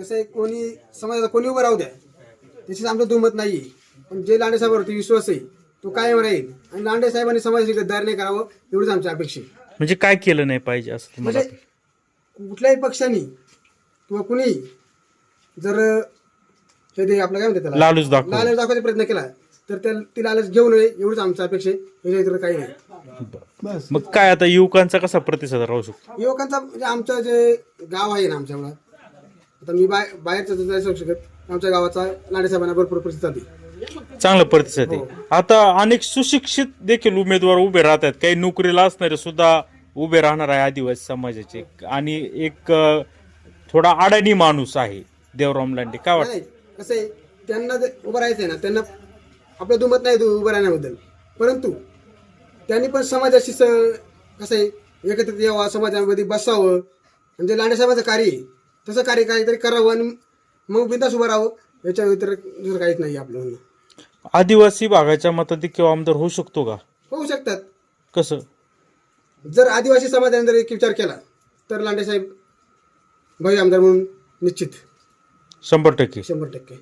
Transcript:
कसं आहे कोणी समाजाला कोणी उभं राहू द्या. त्याची आमचं दुमत नाही पण जे लांडे साहेबांवरती विश्वास आहे तो कायम राहील. आणि लांडे साहेबांनी समाजाची गद्दार नाही करावं एवढंच आमची अपेक्षा आहे. म्हणजे काय केलं नाही पाहिजे असं तुम्हाला म्हणजे कुठल्याही पक्षाने किंवा कुणी जर हे ते आपलं काय म्हणते त्याला? लालूच दाखव लालच दाखवायचा प्रयत्न केला तर त्या ती लालच घेऊ नये एवढंच आमचं अपेक्षा आहे. याच्या इतर काही नाही. मग काय आता युवकांचा कसा प्रतिसाद राहू शकतो? युवकांचा म्हणजे आमचं जे गाव आहे ना आमच्याकडं आता मी बाय बाहेरचं तर नाही सांगू शकत. आमच्या गावाचा लाडेसाहेबांना भरपूर प्रतिसाद आहे. चांगला प्रतिसाद आहे. आता अनेक सुशिक्षित देखील उमेदवार उभे राहतात. काही नोकरीला असणारे सुद्धा उभे राहणार आहे आदिवासी समाजाचे. आणि एक अं, थोडा अडाणी माणूस आहे देवराम लांडे. काय वाटतं? नाही कसं आहे त्यांना जर उभं राहायचं आहे ना त्यांना आपलं दुमत नाही उभं राहण्याबद्दल. परंतु त्यांनी पण समाजाशी स कसं आहे एकत्रित यावं समाजामध्ये बसावं. आणि जे लांडेसाहेबाचं कार्य आहे तसं कार्य काहीतरी करावं आणि मग बिंदास उभं राहावं याच्या व्यतिरिक्त दुसरं काहीच नाही आपलं म्हणणं. आदिवासी भागाच्या मताधिक्य आमदार होऊ शकतो का? होऊ शकतात. कसं? जर आदिवासी समाजाने जर एक विचार केला तर लांडेसाहेब भावी आमदार म्हणून निश्चित. शंभर टक्के. शंभर टक्के.